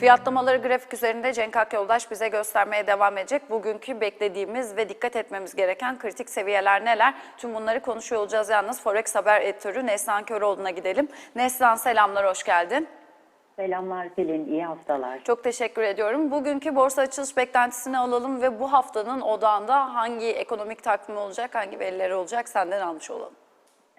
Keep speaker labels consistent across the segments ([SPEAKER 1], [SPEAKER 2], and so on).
[SPEAKER 1] Fiyatlamaları grafik üzerinde Cenk Akyoldaş bize göstermeye devam edecek. Bugünkü beklediğimiz ve dikkat etmemiz gereken kritik seviyeler neler? Tüm bunları konuşuyor olacağız yalnız. Forex Haber editörü Neslihan Köroğlu'na gidelim. Neslihan selamlar, hoş geldin.
[SPEAKER 2] Selamlar Selin, iyi haftalar.
[SPEAKER 1] Çok teşekkür ediyorum. Bugünkü borsa açılış beklentisini alalım ve bu haftanın odağında hangi ekonomik takvimi olacak, hangi verileri olacak senden almış olalım.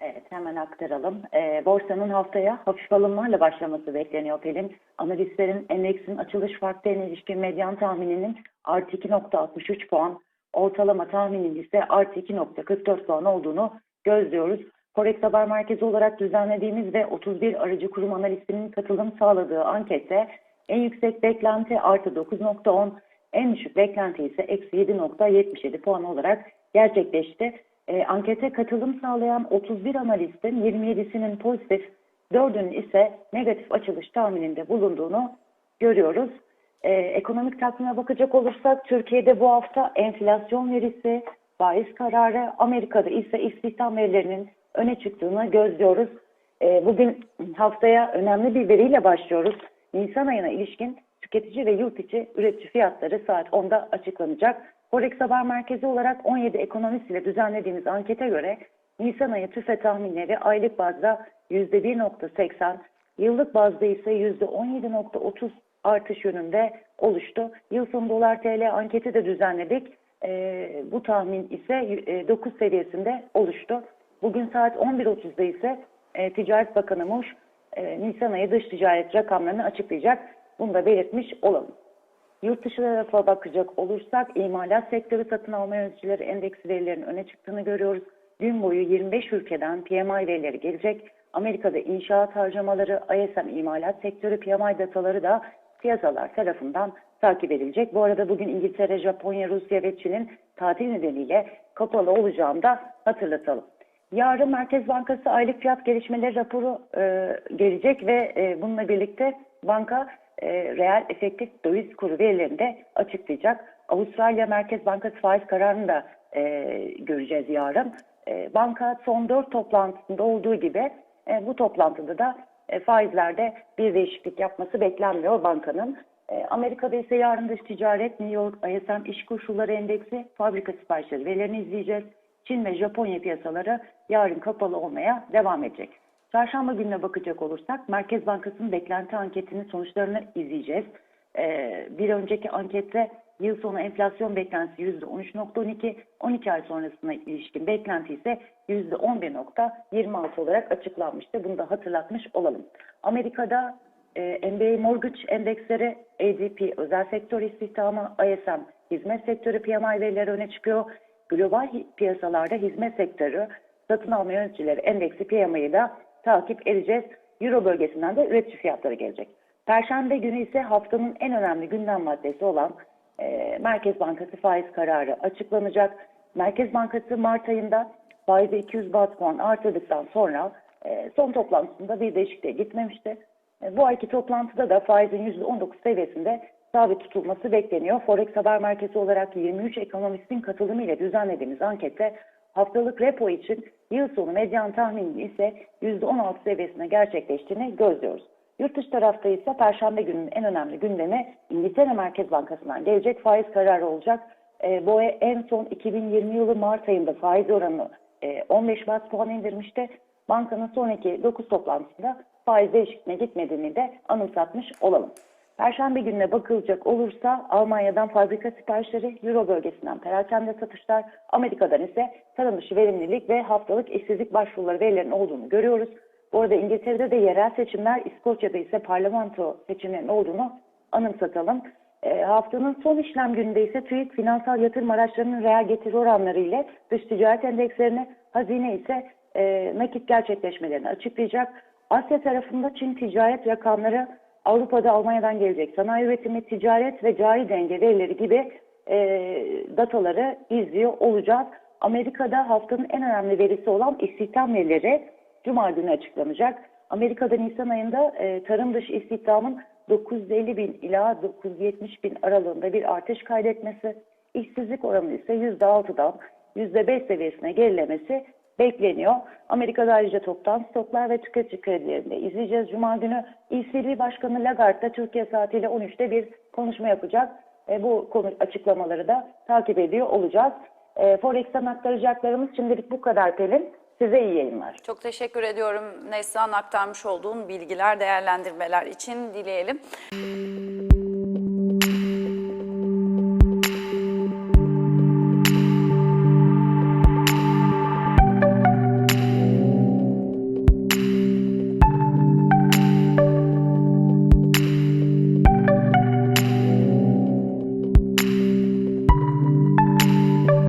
[SPEAKER 2] Evet, hemen aktaralım. Ee, borsanın haftaya hafif alımlarla başlaması bekleniyor Pelin. Analistlerin endeksin açılış farklarına ilişkin medyan tahmininin artı 2.63 puan, ortalama tahminin ise artı 2.44 puan olduğunu gözlüyoruz. Forex Haber Merkezi olarak düzenlediğimiz ve 31 aracı kurum analistinin katılım sağladığı ankette en yüksek beklenti artı 9.10, en düşük beklenti ise eksi 7.77 puan olarak gerçekleşti. E, ankete katılım sağlayan 31 analistin 27'sinin pozitif, 4'ünün ise negatif açılış tahmininde bulunduğunu görüyoruz. E, ekonomik takvime bakacak olursak Türkiye'de bu hafta enflasyon verisi, faiz kararı, Amerika'da ise istihdam verilerinin öne çıktığını gözlüyoruz. E, bugün haftaya önemli bir veriyle başlıyoruz. Nisan ayına ilişkin tüketici ve yurt içi üretici fiyatları saat 10'da açıklanacak. Forex Haber Merkezi olarak 17 ekonomist ile düzenlediğimiz ankete göre Nisan ayı tüfe tahminleri aylık bazda %1.80, yıllık bazda ise %17.30 artış yönünde oluştu. Yıl sonu dolar TL anketi de düzenledik. Ee, bu tahmin ise e, 9 seviyesinde oluştu. Bugün saat 11.30'da ise e, Ticaret Bakanı Muş e, Nisan ayı dış ticaret rakamlarını açıklayacak. Bunu da belirtmiş olalım. Yurt dışı bakacak olursak imalat sektörü satın alma yöneticileri endeksi verilerinin öne çıktığını görüyoruz. Gün boyu 25 ülkeden PMI verileri gelecek. Amerika'da inşaat harcamaları, ISM imalat sektörü PMI dataları da piyasalar tarafından takip edilecek. Bu arada bugün İngiltere, Japonya, Rusya ve Çin'in tatil nedeniyle kapalı olacağını da hatırlatalım. Yarın Merkez Bankası aylık fiyat gelişmeleri raporu e, gelecek ve e, bununla birlikte banka e, reel efektif döviz kuru verilerini de açıklayacak. Avustralya Merkez Bankası faiz kararını da e, göreceğiz yarın. E, banka son dört toplantısında olduğu gibi e, bu toplantıda da e, faizlerde bir değişiklik yapması beklenmiyor bankanın. E, Amerika'da ise yarın dış ticaret, New York ISM iş koşulları endeksi, fabrika siparişleri verilerini izleyeceğiz. Çin ve Japonya piyasaları yarın kapalı olmaya devam edecek. Çarşamba gününe bakacak olursak Merkez Bankası'nın beklenti anketinin sonuçlarını izleyeceğiz. Ee, bir önceki ankette yıl sonu enflasyon beklentisi %13.12, 12 ay sonrasına ilişkin beklenti ise %11.26 olarak açıklanmıştı. Bunu da hatırlatmış olalım. Amerika'da e, MBA Mortgage endeksleri, ADP özel sektör istihdamı, ISM hizmet sektörü PMI verileri öne çıkıyor. Global piyasalarda hizmet sektörü satın alma yöneticileri endeksi PMI'yi da takip edeceğiz. Euro bölgesinden de üretici fiyatları gelecek. Perşembe günü ise haftanın en önemli gündem maddesi olan e, Merkez Bankası faiz kararı açıklanacak. Merkez Bankası Mart ayında faizi 200 bas puan artırdıktan sonra e, son toplantısında bir değişikliğe gitmemişti. E, bu ayki toplantıda da faizin %19 seviyesinde sabit tutulması bekleniyor. Forex Haber Merkezi olarak 23 ekonomistin katılımıyla düzenlediğimiz ankette haftalık repo için yıl sonu medyan tahmini ise %16 seviyesine gerçekleştiğini gözlüyoruz. Yurt dışı tarafta ise Perşembe gününün en önemli gündemi İngiltere Merkez Bankası'ndan gelecek faiz kararı olacak. E, BOE en son 2020 yılı Mart ayında faiz oranını e, 15 bas puan indirmişti. Bankanın sonraki 9 toplantısında faiz değişikliğine gitmediğini de anımsatmış olalım. Perşembe gününe bakılacak olursa Almanya'dan fabrika siparişleri, Euro bölgesinden perakende satışlar, Amerika'dan ise tarım verimlilik ve haftalık işsizlik başvuruları verilerinin olduğunu görüyoruz. Bu arada İngiltere'de de yerel seçimler, İskoçya'da ise parlamento seçimlerinin olduğunu anımsatalım. E, haftanın son işlem gününde ise TÜİK finansal yatırım araçlarının reel getiri oranları ile dış ticaret endekslerini, hazine ise e, nakit gerçekleşmelerini açıklayacak. Asya tarafında Çin ticaret rakamları Avrupa'da Almanya'dan gelecek sanayi üretimi, ticaret ve cari denge verileri gibi e, dataları izliyor olacağız. Amerika'da haftanın en önemli verisi olan istihdam verileri Cuma günü açıklanacak. Amerika'da Nisan ayında e, tarım dışı istihdamın 950 bin ila 970 bin aralığında bir artış kaydetmesi, işsizlik oranı ise %6'dan %5 seviyesine gerilemesi bekleniyor. Amerika'da ayrıca toptan stoklar ve tüketici kredilerinde izleyeceğiz. Cuma günü ECB Başkanı Lagarde da Türkiye saatiyle 13'te bir konuşma yapacak. E, bu konu açıklamaları da takip ediyor olacağız. E, Forex'ten aktaracaklarımız şimdilik bu kadar Pelin. Size iyi yayınlar.
[SPEAKER 1] Çok teşekkür ediyorum Neslihan aktarmış olduğun bilgiler, değerlendirmeler için dileyelim.